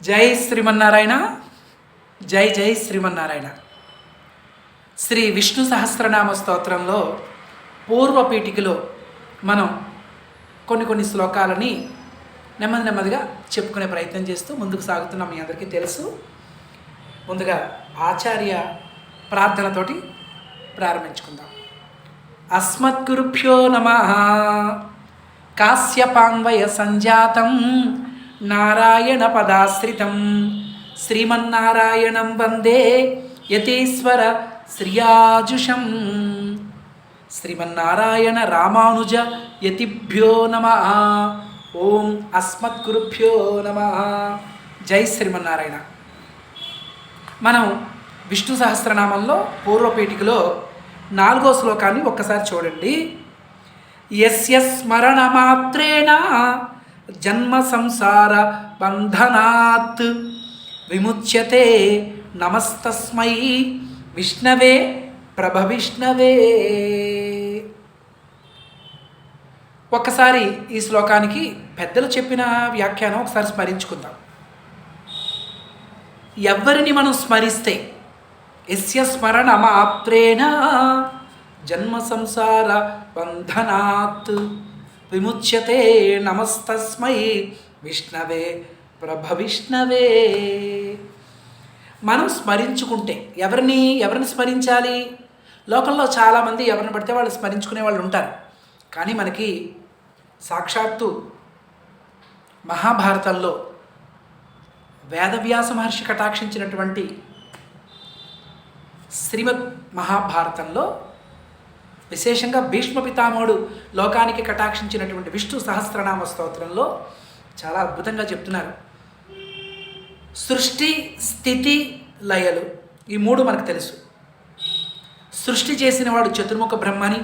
జై శ్రీమన్నారాయణ జై జై శ్రీమన్నారాయణ. శ్రీ విష్ణు సహస్రనామ స్తోత్రంలో పూర్వపీఠికలో మనం కొన్ని కొన్ని శ్లోకాలని నెమ్మది నెమ్మదిగా చెప్పుకునే ప్రయత్నం చేస్తూ ముందుకు సాగుతున్నాం మీ అందరికీ తెలుసు. ముందుగా ఆచార్య ప్రార్థనతోటి ప్రారంభించుకుందాం. అస్మద్గురుభ్యో నమ. కాశ్యపాన్వయ సంజాతం నారాయణ పదాశ్రితం శ్రీమన్నారాయణం వందే యతీశ్వర శ్రియాజుషం శ్రీమన్నారాయణ రామానుజ యతిభ్యో నమ ఓం అస్మద్గురుభ్యో నమ జై శ్రీమన్నారాయణ మనం విష్ణు సహస్రనామంలో పూర్వపీఠికలో నాలుగో శ్లోకాన్ని ఒక్కసారి చూడండి. యస్య స్మరణ మాత్రేణ జన్మ సంసార బంధనాత్ విముచ్యతే నమస్తస్మై విష్ణవే ప్రభవిష్ణవే ఒక్కసారి ఈ శ్లోకానికి పెద్దలు చెప్పిన వ్యాఖ్యానం ఒకసారి స్మరించుకుందాం. ఎవరిని మనం స్మరిస్తే ఎస్య స్మరణ మాత్రేణ జన్మ సంసార బంధనాత్ విముచ్యతే నమస్తస్మై విష్ణవే ప్రభవిష్ణవే మనం స్మరించుకుంటే ఎవరిని ఎవరిని స్మరించాలి? లోకంలో చాలామంది ఎవరిని పడితే వాళ్ళు స్మరించుకునే వాళ్ళు ఉంటారు. కానీ మనకి సాక్షాత్తు మహాభారతంలో వేదవ్యాస మహర్షి కటాక్షించినటువంటి శ్రీమద్ మహాభారతంలో విశేషంగా భీష్మ పితామహుడు లోకానికి కటాక్షించినటువంటి విష్ణు సహస్రనామ స్తోత్రంలో చాలా అద్భుతంగా చెప్తున్నారు. సృష్టి స్థితి లయలు ఈ మూడు మనకు తెలుసు. సృష్టి చేసినవాడు చతుర్ముఖ బ్రహ్మని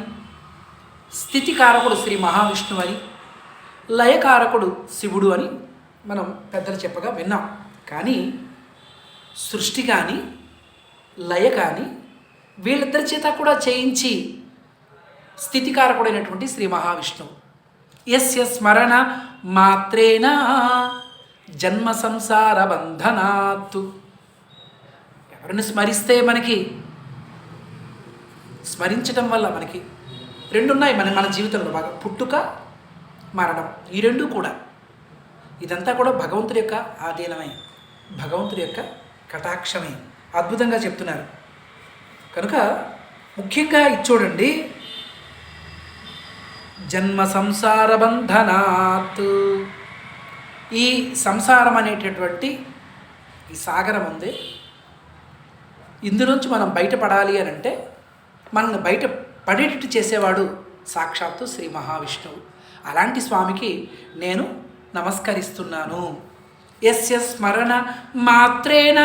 స్థితికారకుడు శ్రీ మహావిష్ణువు అని లయకారకుడు శివుడు అని మనం పెద్దలు చెప్పగా విన్నాం. కానీ సృష్టి కానీ లయ కానీ వీళ్ళిద్దరి చేత కూడా చేయించి స్థితికారకుడైనటువంటి శ్రీ మహావిష్ణువు. ఎస్య స్మరణ మాత్రేనా జన్మ సంసార బంధనాత్తు. ఎవరిని స్మరిస్తే మనకి? స్మరించడం వల్ల మనకి రెండు ఉన్నాయి మన మన జీవితంలో బాగా. పుట్టుక మరణం. ఈ రెండు కూడా. ఇదంతా కూడా భగవంతుడి యొక్క ఆధీనమే. భగవంతుడి యొక్క కటాక్షమే. అద్భుతంగా చెప్తున్నారు. కనుక ముఖ్యంగా ఇది చూడండి. జన్మ సంసార బంధనాత్ ఈ సంసారం అనేటటువంటి ఈ సాగరం ఉంది. ఇందులోంచి మనం బయటపడాలి అని అంటే మనల్ని బయట పడేటట్టు చేసేవాడు సాక్షాత్తు శ్రీ మహావిష్ణువు. అలాంటి స్వామికి నేను నమస్కరిస్తున్నాను. ఎస్య స్మరణ మాత్రేణ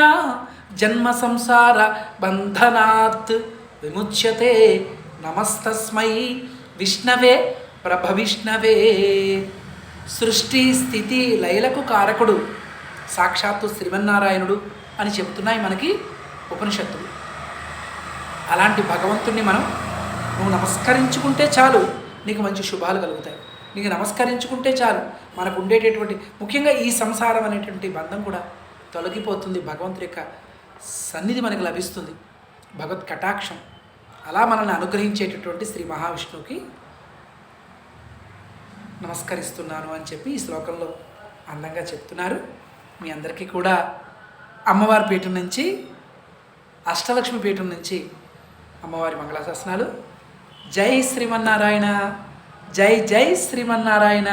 జన్మ సంసార బంధనాత్ విముచ్యతే నమస్తస్మై. విష్ణవే ప్రభవిష్ణవే. సృష్టి స్థితి లయలకు కారకుడు సాక్షాత్తు శ్రీమన్నారాయణుడు అని చెబుతున్నాయి మనకి ఉపనిషత్తులు. అలాంటి భగవంతుణ్ణి మనం నువ్వు నమస్కరించుకుంటే చాలు నీకు మంచి శుభాలు కలుగుతాయి. నీకు నమస్కరించుకుంటే చాలు మనకు ఉండేటటువంటి ముఖ్యంగా ఈ సంసారం అనేటువంటి బంధం కూడా తొలగిపోతుంది. భగవంతుడి యొక్క సన్నిధి మనకు లభిస్తుంది. భగవత్ కటాక్షం. అలా మనల్ని అనుగ్రహించేటటువంటి శ్రీ మహావిష్ణువుకి నమస్కరిస్తున్నాను అని చెప్పి ఈ శ్లోకంలో అందంగా చెప్తున్నారు. మీ అందరికీ కూడా అమ్మవారి పీఠం నుంచి అష్టలక్ష్మి పీఠం నుంచి అమ్మవారి మంగళాశాసనాలు. జై శ్రీమన్నారాయణ జై జై శ్రీమన్నారాయణ.